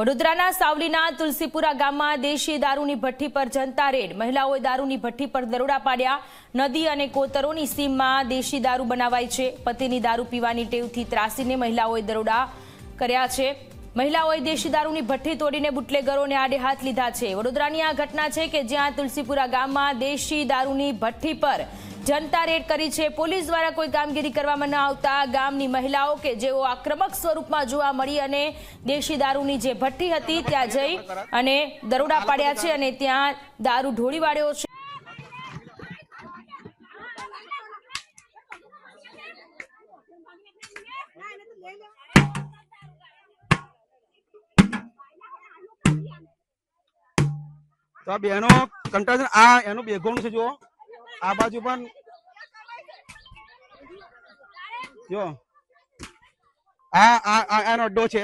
વડોદરાના સાવલીના તુલસીપુરા ગામમાં દેશી દારૂની ભઠ્ઠી પર જનતા રેડ. મહિલાઓએ દારૂની ભઠ્ઠી પર દરોડા પાડ્યા. નદી અને કોતરોની સીમમાં દેશી દારૂ બનાવાય છે. પતિની દારૂ પીવાની ટેવથી ત્રાસીને મહિલાઓએ દરોડા કર્યા છે. મહિલાઓએ દેશી દારૂની ભઠ્ઠી તોડીને બુટલેગરોને આડે હાથ લીધા છે. વડોદરાની આ ઘટના છે કે જ્યાં તુલસીપુરા ગામમાં દેશી દારૂની ભઠ્ઠી પર જનતા રેડ કરી છે. પોલીસ દ્વારા કોઈ કામગીરી કરવામાં ન આવતા ગામની મહિલાઓ કે જેઓ આક્રમક સ્વરૂપમાં જોવા મળી અને દેશી દારૂની જે ભઠ્ઠી હતી, ત્યાં જઈ અને દરોડા પાડ્યા છે અને ત્યાં દારૂ ઢોળી વાળ્યો છે. તો આ બેનો કંટાળ આ એનું બેગોણું છે જો આ બાજુ પણ. જો. આ આ એનો અડ્ડો છે.